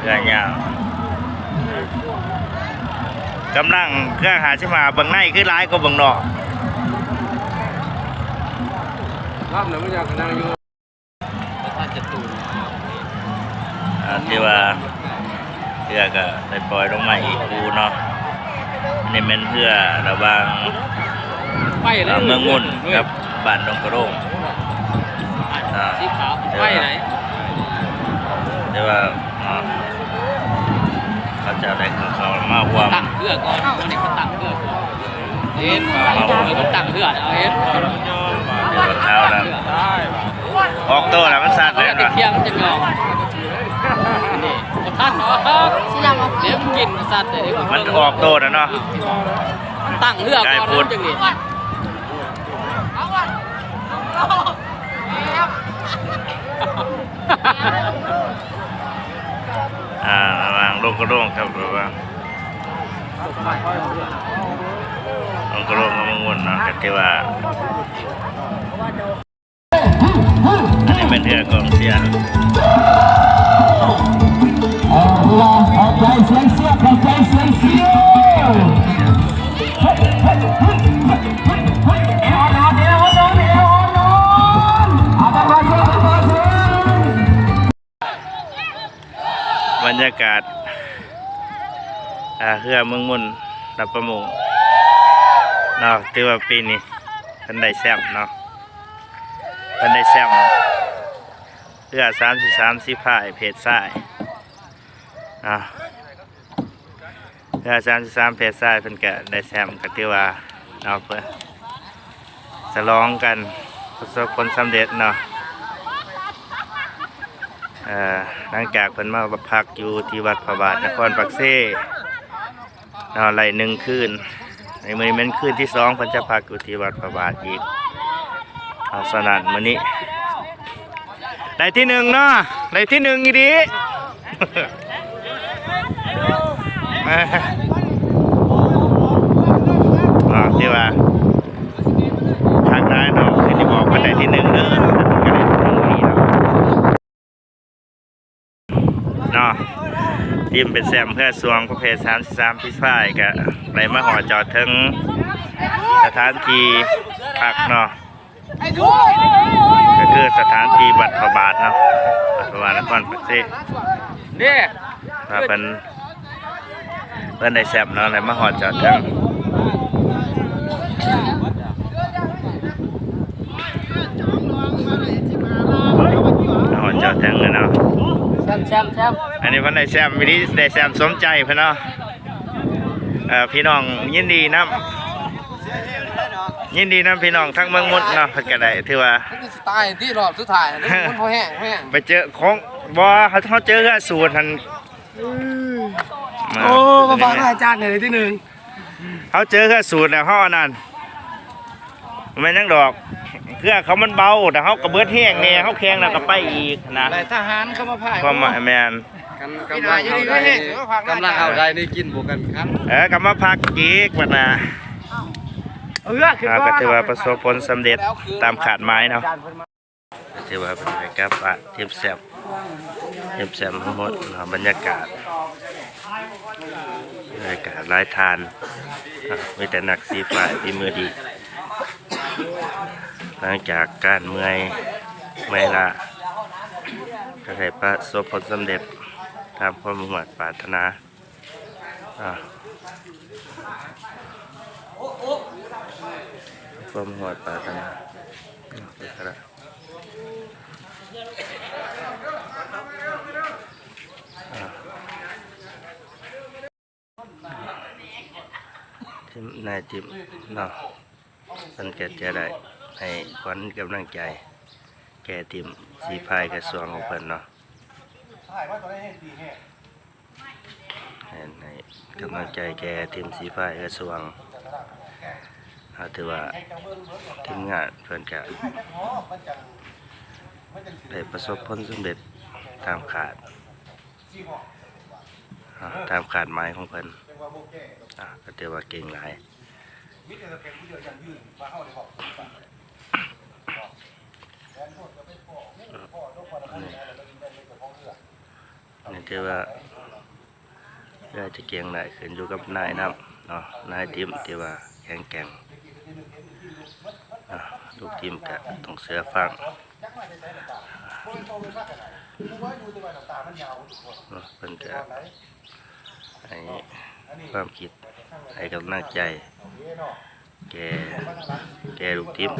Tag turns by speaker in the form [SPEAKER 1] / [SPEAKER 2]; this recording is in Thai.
[SPEAKER 1] เรือยาวกำลังเครื่องหาชิมาเบิ่งในคือร้ายก็เบิ่งนอก
[SPEAKER 2] รอบหนึ่งไม่อยากนั่งอยู่
[SPEAKER 3] ถ้าจะตูน
[SPEAKER 1] อ่าที่ว่าเพื่อก็ได้ปล่อยลงมาอีกคูเนาะอันนี่เป็นเพื่อระหวาง
[SPEAKER 3] ไปเล
[SPEAKER 1] เอ่อยเมืองมุ่นกับบ้านดงกระโรงอ่า
[SPEAKER 3] สีขาวไปไหน
[SPEAKER 1] แต่ว่าอ่าเขา จะได้ของเขามาหวม
[SPEAKER 3] ตั้งเพื่อก่อนวันนี้เขาตั้งเพื่อก่อนเอ็นเขาตั้งเพื่อเอาเอ็น
[SPEAKER 1] เดี๋ยวเท้าแล้วออกโต้แล้วมันสั่นเลย
[SPEAKER 3] ติด
[SPEAKER 1] เนาะ
[SPEAKER 3] เทียมจะงอนี่ท่านเนาะ
[SPEAKER 4] สีดำเอา
[SPEAKER 3] เดี๋ยวมันกินสัตว์เดี๋ยว
[SPEAKER 1] มันออกโต้แล้วเนาะ
[SPEAKER 3] ตั้งเพื่อก่อนจังนี่
[SPEAKER 1] อ่าระหวาง ลงกระโรงครับระหวางลงกระโรงกับมังวนนาะก็ที่ว่าอันนี้เป็นเรือกองเสียง
[SPEAKER 5] เอาเวลาเอาใจเสียเสียเอาใจเสียเสียเฮ้ยเฮ้ยเฮ้ยเฮ้ยเฮ้ยเฮ้ยเอวนอนเอวนอนเอวนอนอาไปก่อนเถอะเอาไปก่อ
[SPEAKER 1] บรรยากาศ อ่าเรือเมืองมุนรับประมงเนาะถือว่าปีนี้เพิ่นได้แซมเนาะเพิ่นได้แซมเรือสามสิบสามสิบพายเพจซ้ายอ่าเรือสามสิบสามเพจซ้ายเพิ่นก็ได้แซมก็ถือว่าเนาะเพิ่นฉลองกันประสบผลสำเร็จเนาะเออหลังจากเพิ่นมาพักอยู่ที่วัดพระบาทนครปักเซ่ อนไหลหนึ่งคืนในมือนี้เป็นคืนที่สองพิ่นจะพักอยู่ที่วัดพระบาทอีกเอาสนั่นมือนี้ได้ที่หนึ่งเนาะได้ที่หนึ่งอีดีอ่าที่ว่าทางได้เนาะคือที่บอกว่าได้ที่หนึ่งเด้อก็ได้ที่หนึ่งนี่เนาะ เนาะ ทีมเป็นแซมเพื่อสวงประเภท33พิพายก็ไหลมาหอจอดถึงสถานที่พักเนาะก็คือสถานที่บัตรพระบาทเนาะบัตรพระบาทนครปักเซ่
[SPEAKER 3] นี่
[SPEAKER 1] ว่าเป็นเพิ่นได้แซมเนาะไหลมาหอจอดถึงมาหอจอดถึงเลยเนาะ
[SPEAKER 3] แซมแซมแซม
[SPEAKER 1] อั นนี้เพันได้แซมวิธีได้แซมสมใจเพื่นเนาะเอ่อพี่น้องยินดีนํยินดีนํพี่น้องทั้งเมืองมุดเนาะเพิ่นก็ได้ถือว่า
[SPEAKER 2] นี่สไตล์ที่รอบสุดท้ายนี่มันพอแห้งพอแห้ง
[SPEAKER 1] ไปเจอของบ่เขาเขาเจอกับสูตรทันมา
[SPEAKER 2] โอ้มาฟังอาจารย์หน่อยที่หนึ่ง
[SPEAKER 1] เขาเจอกับสูตรแล้วเขาอันนั้นมันไม่นยังดอกเครือเขามันเบาแต่เขากระเบิดแห้งเนี่ยเขาแข็งแล้วก็ไปอีกนะ
[SPEAKER 2] นายทหารเข้ามาพ่าย
[SPEAKER 1] ความหมายแมน
[SPEAKER 2] กำลังเข้าได้กำลังเข้าได้นี่กินบวกกันครับ
[SPEAKER 1] เออกลับมาพักอีกวันน่ะ
[SPEAKER 2] เออคือ
[SPEAKER 1] อ่า
[SPEAKER 2] ว่า
[SPEAKER 1] ก็ถือว่าประสบผลสำเร็จตามขาดไม้เนาะถือว่าเป็นไปกับอะเทียบแซมเทียบแซมทั้งหมดเนาะบรรยากาศบรรยากาศรายทานอะมีแต่นักสีฝ่ายที่มือดี หลังจากการเมื่อยเมื่อยละก็ได้ประสบผลสำเร็จ ตามความมุ่งมั่นปรารถนาความหอดปรารถนาครับอ่าทีมนายทีมเนาะมันก็จะได้ให้ขวัญกำลังใจ แก่ทีมสีพายกระทรวงของเพิ่นเนาะ ให้ให้กำลังใจแกทีมสีพายกระทรวงอาถือว่าทีมงานเพื่อนก็ได้ประสบผลสำเร็จตามขาดตามขาดหมายของเพิ่นอาก็ถือว่าเก่งหลายนี่นี่ ถือว่าเพื่อจะเกียงได้ขึ้นอยู่กับนายน้ำเนาะนายทีมที่ว่าแข็งแกร่งลูกทีมก็ต้องเสือฟังเนาะเพิ่นก็ให้ความคิดให้กำลังใจ แกแกลูกทีม